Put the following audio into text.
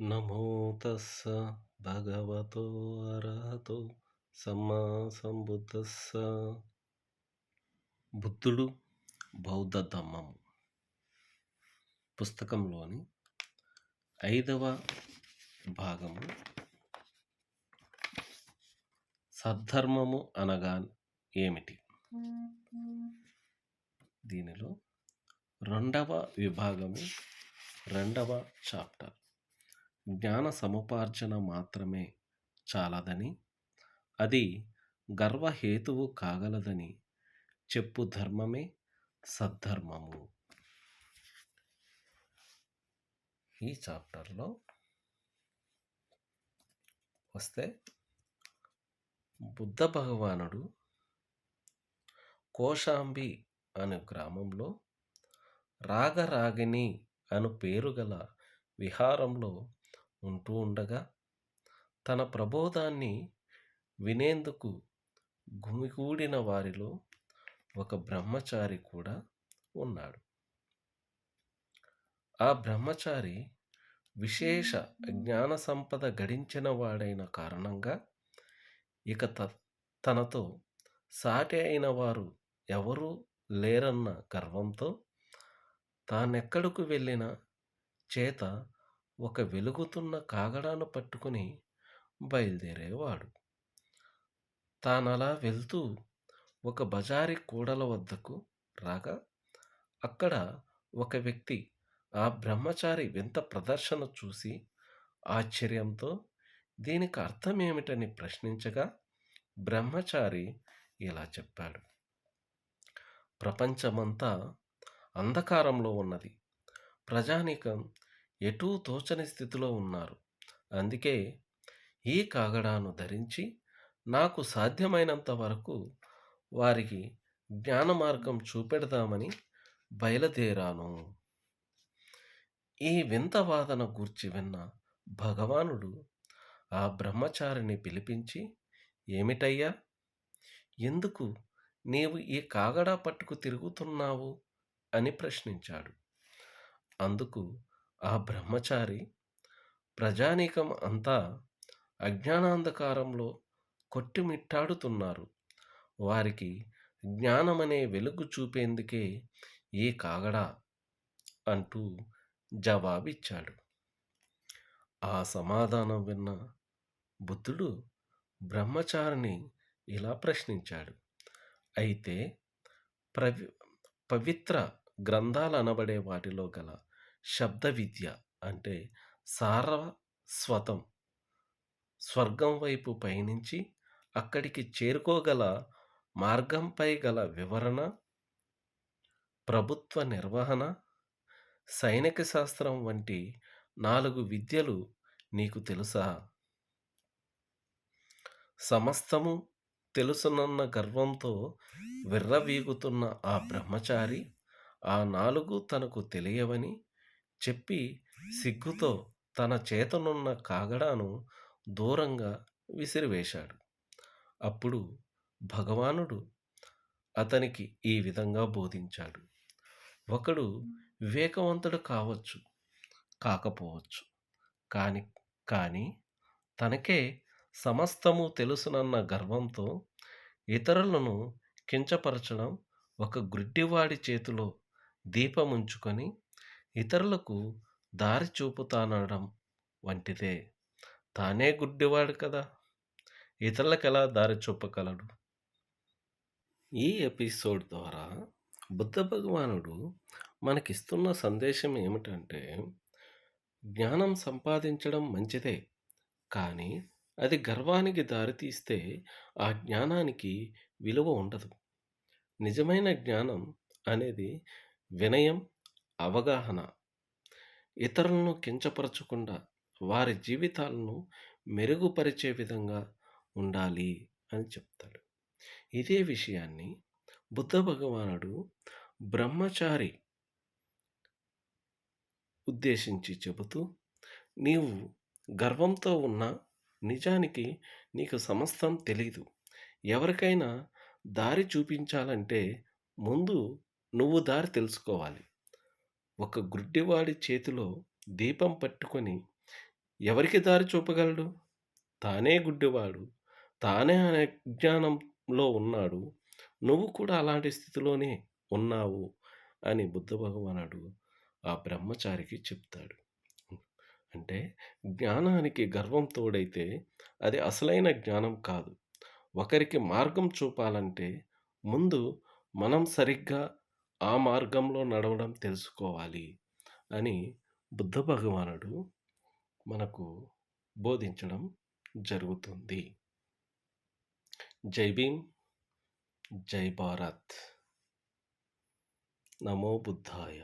నమో తస్స భగవతో అరహతో సమ్మా సంబుద్ధస్స. బుద్ధుడు బౌద్ధ ధమ్మము పుస్తకంలోని ఐదవ భాగము సద్ధర్మము అనగా ఏమిటి? దీనిలో రెండవ విభాగము రెండవ చాప్టర్. జ్ఞాన సముపార్జన మాత్రమే చాలదని అది గర్వహేతువు కాగలదని చెప్పు ధర్మమే సద్ధర్మము. ఈ చాప్టర్లో వస్తే బుద్ధ భగవానుడు కోశాంబి అనే గ్రామంలో రాగరాగిణి అను పేరు గల విహారంలో ఉంటూ ఉండగా తన ప్రబోధాన్ని వినేందుకు గుమిగూడిన వారిలో ఒక బ్రహ్మచారి కూడా ఉన్నాడు. ఆ బ్రహ్మచారి విశేష జ్ఞాన సంపద గడించిన వాడైన కారణంగా ఇక త తనతో సాటి అయిన వారు ఎవరూ లేరన్న గర్వంతో తానెక్కడకు వెళ్ళిన చేత ఒక వెలుగుతున్న కాగడాను పట్టుకుని బయలుదేరేవాడు. తానలా వెళ్తూ ఒక బజారి కూడల వద్దకు రాగా అక్కడ ఒక వ్యక్తి ఆ బ్రహ్మచారి వింత ప్రదర్శన చూసి ఆశ్చర్యంతో దీనికి అర్థం ఏమిటని ప్రశ్నించగా బ్రహ్మచారి ఇలా చెప్పాడు. ప్రపంచమంతా అంధకారంలో ఉన్నది. ప్రజానీకం ఎటూ తోచని స్థితిలో ఉన్నారు. అందుకే ఈ కాగడాను ధరించి నాకు సాధ్యమైనంత వరకు వారికి జ్ఞాన మార్గం చూపెడదామని బయలుదేరాను. ఈ వింత వాదన గూర్చి విన్న భగవానుడు ఆ బ్రహ్మచారిని పిలిపించి ఏమిటయ్యా? ఎందుకు నీవు ఈ కాగడా పట్టుకు తిరుగుతున్నావు? అని ప్రశ్నించాడు. అందుకు ఆ బ్రహ్మచారి ప్రజానీకం అంతా అజ్ఞానాంధకారంలో కొట్టిమిట్టాడుతున్నారు. వారికి జ్ఞానమనే వెలుగు చూపేందుకే ఈ కాగడా? అంటూ జవాబిచ్చాడు. ఆ సమాధానం విన్న బుద్ధుడు బ్రహ్మచారిని ఇలా ప్రశ్నించాడు. అయితే ప్రవి పవిత్ర గ్రంథాలు అనబడే వాటిలో గల శబ్ద విద్య అంటే సారస్వతం. స్వర్గం వైపు పయనించి అక్కడికి చేరుకోగల మార్గంపై గల వివరణ ప్రభుత్వ నిర్వహణ సైనిక శాస్త్రం వంటి నాలుగు విద్యలు నీకు తెలుసా? సమస్తము తెలుసునన్న గర్వంతో విర్రవీగుతున్న ఆ బ్రహ్మచారి ఆ నాలుగు తనకు తెలియవని చెప్పి సిగ్గుతో తన చేతనున్న కాగడాను దూరంగా విసిరివేశాడు. అప్పుడు భగవానుడు అతనికి ఈ విధంగా బోధించాడు. ఒకడు వివేకవంతుడు కావచ్చు కాకపోవచ్చు. కాని కానీ తనకే సమస్తము తెలుసునన్న గర్వంతో ఇతరులను కించపరచడం ఒక గుడ్డివాడి చేతిలో దీపముంచుకొని ఇతరులకు దారి చూపుతానడం వంటిదే. తానే గుడ్డివాడు కదా! ఇతరులకు ఎలా దారి చూపగలడు? ఈ ఎపిసోడ్ ద్వారా బుద్ధ భగవానుడు మనకిస్తున్న సందేశం ఏమిటంటే జ్ఞానం సంపాదించడం మంచిదే కానీ అది గర్వానికి దారితీస్తే ఆ జ్ఞానానికి విలువ ఉండదు. నిజమైన జ్ఞానం అనేది వినయం అవగాహన ఇతరులను కించపరచకుండా వారి జీవితాలను మెరుగుపరిచే విధంగా ఉండాలి అని చెప్తాడు. ఇదే విషయాన్ని బుద్ధ భగవానుడు బ్రహ్మచారి ఉద్దేశించి చెబుతూ నీవు గర్వంతో ఉన్న నిజానికి నీకు సమస్తం తెలీదు. ఎవరికైనా దారి చూపించాలంటే ముందు నువ్వు దారి తెలుసుకోవాలి. ఒక గుడ్డివాడి చేతిలో దీపం పట్టుకొని ఎవరికి దారి చూపగలడు? తానే గుడ్డివాడు. తానే అజ్ఞానంలో ఉన్నాడు. నువ్వు కూడా అలాంటి స్థితిలోనే ఉన్నావు అని బుద్ధ భగవానుడు ఆ బ్రహ్మచారికి చెప్తాడు. అంటే జ్ఞానానికి గర్వం తోడైతే అది అసలైన జ్ఞానం కాదు. ఒకరికి మార్గం చూపాలంటే ముందు మనం సరిగ్గా ఆ మార్గంలో నడవడం తెలుసుకోవాలి అని బుద్ధ భగవానుడు మనకు బోధించడం జరుగుతుంది. జై భీమ్! జై భారత్! నమో బుద్ధాయ!